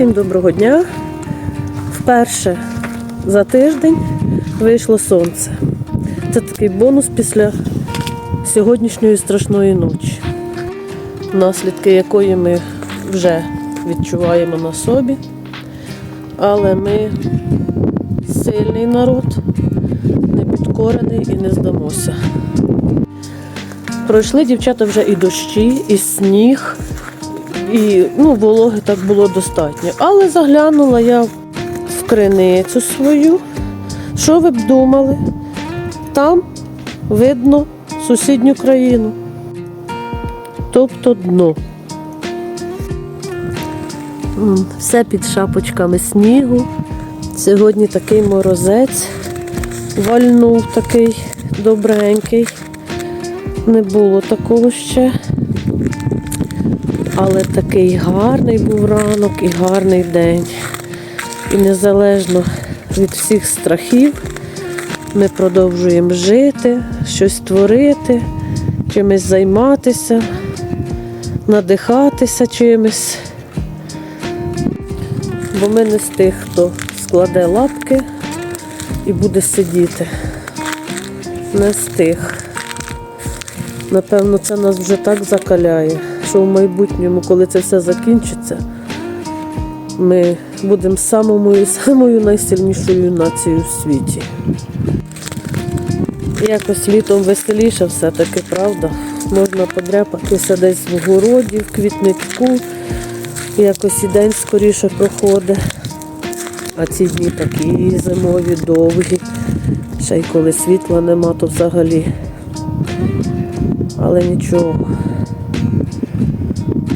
Всім доброго дня. Вперше за тиждень вийшло сонце. Це такий бонус після сьогоднішньої страшної ночі, наслідки якої ми вже відчуваємо на собі. Але ми сильний народ, не підкорений і не здамося. Пройшли дівчата вже і дощі, і сніг, і ну, вологи так було достатньо. Але заглянула я в криницю свою. Що ви б думали? Там видно сусідню країну. Тобто дно. Все під шапочками снігу. Сьогодні такий морозець вальнув такий добренький. Не було такого ще. Але такий гарний був ранок і гарний день. І незалежно від всіх страхів ми продовжуємо жити, щось творити, чимось займатися, надихатися чимось. Бо ми не з тих, хто складе лапки і буде сидіти. Не з тих. Напевно, це нас вже так закаляє, що в майбутньому, коли це все закінчиться, ми будемо самою самою найсильнішою нацією в світі. Якось літом веселіше все-таки, правда? Можна подряпатися десь в городі, в квітничку, якось і день скоріше проходить. А ці дні такі зимові, довгі. Ще й коли світла нема, то взагалі. Але нічого.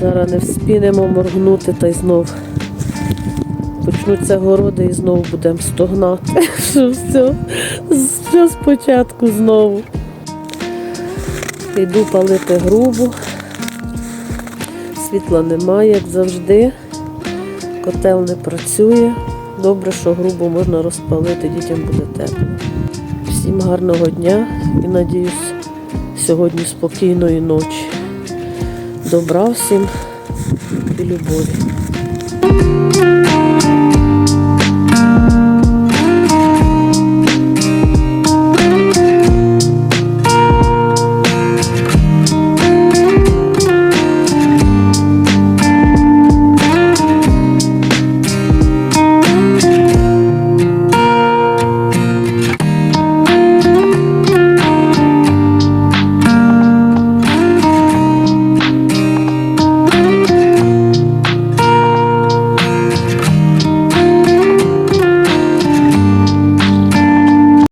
Зараз не вспінемо моргнути та й знов почнуться городи і знову будемо стогнати. Що все, все спочатку знову. Йду палити грубу. Світла немає, як завжди. Котел не працює. Добре, що грубу можна розпалити, дітям буде тепло. Всім гарного дня і надіюсь, сьогодні спокійної ночі. Добра всім і любові.